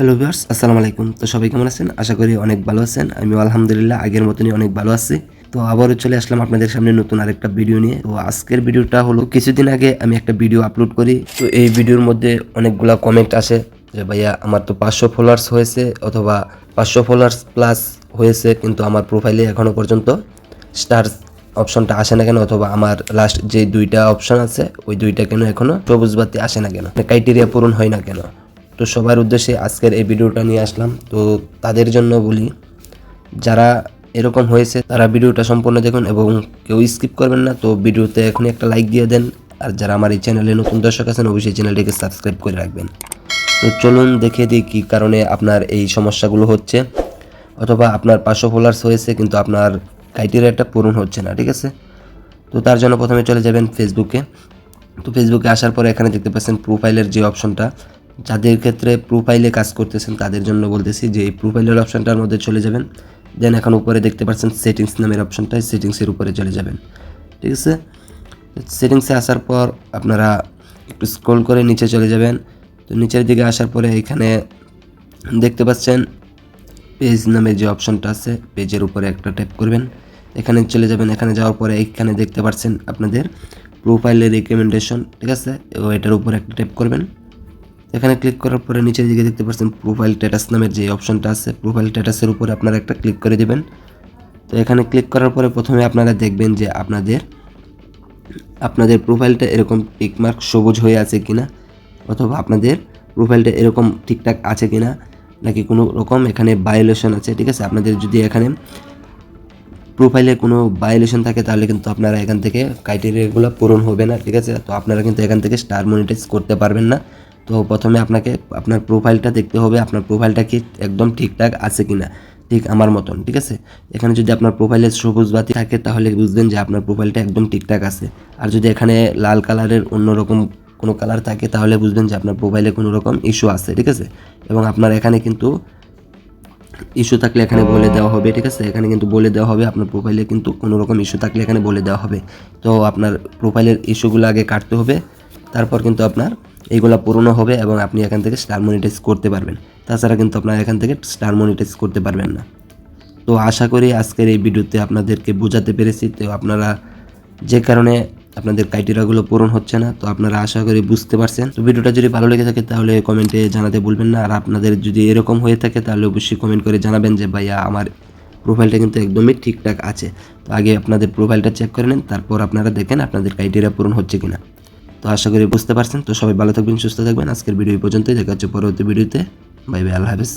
Hello viewers আসসালামু আলাইকুম তো সবাই কেমন আছেন? আশা করি অনেক ভালো আছেন। আমি আলহামদুলিল্লাহ, আগের মতনই অনেক ভালো আছি। তো আবারও চলে আসলাম আপনাদের সামনে নতুন আরেকটা ভিডিও নিয়ে। তো আজকের ভিডিওটা হলো, কিছুদিন আগে আমি একটা ভিডিও আপলোড করি। তো এই ভিডিওর মধ্যে অনেকগুলা কমেন্ট আসে যে, ভাইয়া, আমার তো পাঁচশো ফলোয়ার্স হয়েছে অথবা পাঁচশো ফলোয়ার্স প্লাস হয়েছে, কিন্তু আমার প্রোফাইলে এখনও পর্যন্ত স্টার অপশনটা আসে না কেন? অথবা আমার লাস্ট যে দুইটা অপশন আছে, ওই দুইটা কেন এখনও সবুজ বাতি আসে না কেন? ক্রাইটেরিয়া পূরণ হয় না কেন? তো সবার উদ্দেশ্যে আজকের এই ভিডিওটা নিয়ে আসলাম। তো তাদের জন্য বলি, যারা এরকম হয়েছে তারা ভিডিওটা সম্পূর্ণ দেখুন এবং কেউ স্কিপ করবেন না। তো ভিডিওতে এখনই একটা লাইক দিয়ে দেন। আর যারা আমার এই চ্যানেলে নতুন দর্শক আছেন, অবশ্যই চ্যানেলটিকে সাবস্ক্রাইব করে রাখবেন। তো চলুন দেখে দিই কী কারণে আপনার এই সমস্যাগুলো হচ্ছে, অথবা আপনার পাঁচশো ফলোয়ার্স হয়েছে কিন্তু আপনার ক্রাইটেরিয়াটা পূরণ হচ্ছে না, ঠিক আছে? তো তার জন্য প্রথমে চলে যাবেন ফেসবুকে তো ফেসবুকে আসার পরে এখানে দেখতে পাচ্ছেন প্রোফাইলের যে অপশনটা যাদের ক্ষেত্রে প্রোফাইলে কাজ করতেছেন, তাদের জন্য বলতেছি যে এই প্রোফাইলের অপশনটার মধ্যে চলে যাবেন। দেন এখন উপরে দেখতে পাচ্ছেন সেটিংস নামের অপশনটা সেটিংসের উপরে চলে যাবেন। ঠিক আছে? সেটিংসে আসার পর আপনারা একটু স্ক্রল করে নিচে চলে যাবেন। তো নিচের দিকে আসার পরে এখানে দেখতে পাচ্ছেন পেজ নামে যে অপশনটা আছে পেজের উপরে একটা ট্যাপ করবেন। এখানে চলে যাবেন। এখানে যাওয়ার পরে এখানে দেখতে পাচ্ছেন আপনাদের প্রোফাইলের রিকমেন্ডেশন ঠিক আছে? ও এটার উপরে একটা ট্যাপ করবেন। এখানে ক্লিক করার পরে নিচের দিকে দেখতে পাচ্ছেন প্রোফাইল স্ট্যাটাস নামের যে অপশনটা আছে প্রোফাইল স্ট্যাটাসের উপরে আপনারা একটা ক্লিক করে দেবেন। তো এখানে ক্লিক করার পরে প্রথমে আপনারা দেখবেন যে আপনাদের আপনাদের প্রোফাইলটা এরকম টিকমার্ক সবুজ হয়ে আছে কিনা, অথবা আপনাদের প্রোফাইলটা এরকম ঠিকঠাক আছে কিনা, নাকি কোনো রকম এখানে ভায়োলেশন আছে, ঠিক আছে? আপনাদের যদি এখানে প্রোফাইলে কোনো ভায়োলেশন থাকে, তাহলে কিন্তু আপনারা এখান থেকে ক্রাইটেরিয়াগুলো পূরণ হবে না, ঠিক আছে? তো আপনারা কিন্তু এখান থেকে স্টার মনিটাইজ করতে পারবেন না। তো প্রথমে আপনাকে আপনার প্রোফাইলটা দেখতে হবে, আপনার প্রোফাইলটা কি একদম ঠিকঠাক আছে কি না ঠিক আমার মতন, ঠিক আছে? এখানে যদি আপনার প্রোফাইলে সবুজ বাতি থাকে, তাহলে বুঝবেন যে আপনার প্রোফাইলটা একদম ঠিকঠাক আছে। আর যদি এখানে লাল কালারের অন্যরকম কোনো কালার থাকে, তাহলে বুঝবেন যে আপনার প্রোফাইলে কোনো রকম ইস্যু আছে, ঠিক আছে? এবং আপনার এখানে কিন্তু ইস্যু থাকলে এখানে বলে দেওয়া হবে, ঠিক আছে? এখানে কিন্তু বলে দেওয়া হবে, আপনার প্রোফাইলে কিন্তু কোনো রকম ইস্যু থাকলে এখানে বলে দেওয়া হবে। তো আপনার প্রোফাইলের ইস্যুগুলো আগে কাটতে হবে, তারপর কিন্তু আপনার এইগুলো পূরণও হবে এবং আপনি এখান থেকে স্টার মনিটাইজ করতে পারবেন। তাছাড়া কিন্তু আপনার এখান থেকে স্টার মনিটাইজ করতে পারবেন না। তো আশা করি আজকের এই ভিডিওতে আপনাদেরকে বোঝাতে পেরেছি। তো আপনারা যে কারণে আপনাদের ক্রাইটেরিয়াগুলো পূরণ হচ্ছে না, তো আপনারা আশা করি বুঝতে পারছেন। তো ভিডিওটা যদি ভালো লেগে থাকে তাহলে কমেন্টে জানাতে বলবেন না। আর আপনাদের যদি এরকম হয়ে থাকে তাহলে অবশ্যই কমেন্ট করে জানাবেন যে, ভাইয়া, আমার প্রোফাইলটা কিন্তু একদমই ঠিকঠাক আছে। তো আগে আপনাদের প্রোফাইলটা চেক করে নেন, তারপর আপনারা দেখেন আপনাদের ক্রাইটেরিয়া পূরণ হচ্ছে কিনা। তো আশা করি বুঝতে পারছেন। তো সবাই ভালো থাকবেন, সুস্থ থাকবেন। আজকের ভিডিও পর্যন্তই। দেখা হচ্ছে পরবর্তী ভিডিওতে। বাই বাই, আল্লাহ হাফেজ।